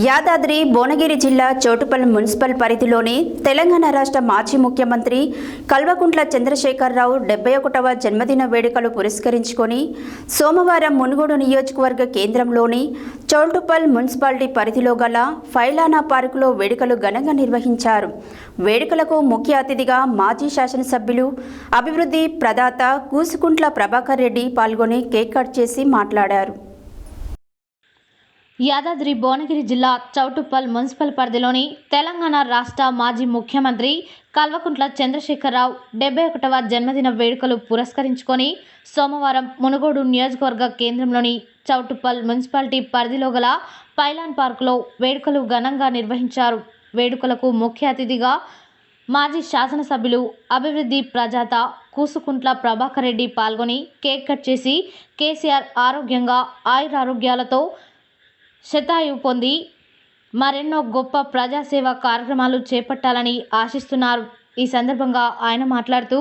యాదాద్రి భువనగిరి జిల్లా చోటుపల్లి మున్సిపల్ పరిధిలోని తెలంగాణ రాష్ట్ర మాజీ ముఖ్యమంత్రి కల్వకుంట్ల చంద్రశేఖరరావు డెబ్బై ఒకటవ జన్మదిన వేడుకలు పురస్కరించుకొని సోమవారం మునుగోడు నియోజకవర్గ కేంద్రంలోని చోటుపల్ మున్సిపాలిటీ పరిధిలో గల ఫైలానా పార్కులో వేడుకలు ఘనంగా నిర్వహించారు. వేడుకలకు ముఖ్య అతిథిగా మాజీ శాసనసభ్యులు అభివృద్ధి ప్రదాత కూసుకుంట్ల ప్రభాకర్ రెడ్డి పాల్గొని కేక్ కట్ చేసి మాట్లాడారు. యాదాద్రి భువనగిరి జిల్లా చౌటుప్పల్ మున్సిపల్ పరిధిలోని తెలంగాణ రాష్ట్ర మాజీ ముఖ్యమంత్రి కల్వకుంట్ల చంద్రశేఖరరావు డెబ్బై ఒకటవ జన్మదిన వేడుకలు పురస్కరించుకొని సోమవారం మునుగోడు నియోజకవర్గ కేంద్రంలోని చౌటుప్పల్ మున్సిపాలిటీ పరిధిలో గల పైలాన్ పార్కులో వేడుకలు ఘనంగా నిర్వహించారు. వేడుకలకు ముఖ్య అతిథిగా మాజీ శాసనసభ్యులు అభివృద్ధి ప్రజాత కూసుకుంట్ల ప్రభాకర్ రెడ్డి పాల్గొని కేక్ కట్ చేసి కేసీఆర్ ఆరోగ్యంగా ఆయురారోగ్యాలతో శతాయు పొంది మరెన్నో గొప్ప ప్రజాసేవా కార్యక్రమాలు చేపట్టాలని ఆశిస్తున్నారు. ఈ సందర్భంగా ఆయన మాట్లాడుతూ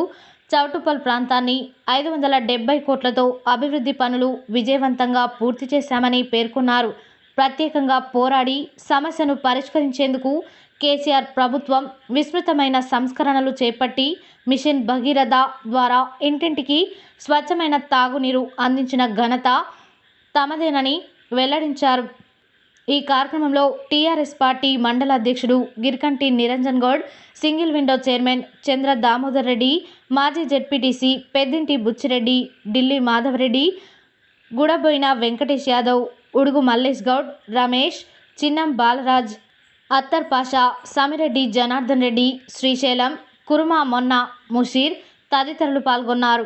చౌటుపల్ ప్రాంతాన్ని ఐదు వందల డెబ్బై కోట్లతో అభివృద్ధి పనులు విజయవంతంగా పూర్తి చేశామని పేర్కొన్నారు. ప్రత్యేకంగా పోరాడి సమస్యను పరిష్కరించేందుకు కేసీఆర్ ప్రభుత్వం విస్తృతమైన సంస్కరణలు చేపట్టి మిషన్ భగీరథ ద్వారా ఇంటింటికి స్వచ్ఛమైన తాగునీరు అందించిన ఘనత తమదేనని వెల్లడించారు. ఈ కార్యక్రమంలో టీఆర్ఎస్ పార్టీ మండల అధ్యక్షుడు Girikanti Niranjan Goud single window chairman Chandra Damodar Reddy మాజీ జెడ్పీటీసీ పెద్దింటి బుచ్చిరెడ్డి ఢిల్లీ మాధవరెడ్డి గుడబోయిన వెంకటేష్ యాదవ్ ఉడుగు మల్లేష్ గౌడ్ రమేష్ చిన్నం బాలరాజ్ అత్తర్ పాషా సమిరెడ్డి జనార్దన్ రెడ్డి శ్రీశైలం కురుమా మొన్న ముషీర్ తదితరులు పాల్గొన్నారు.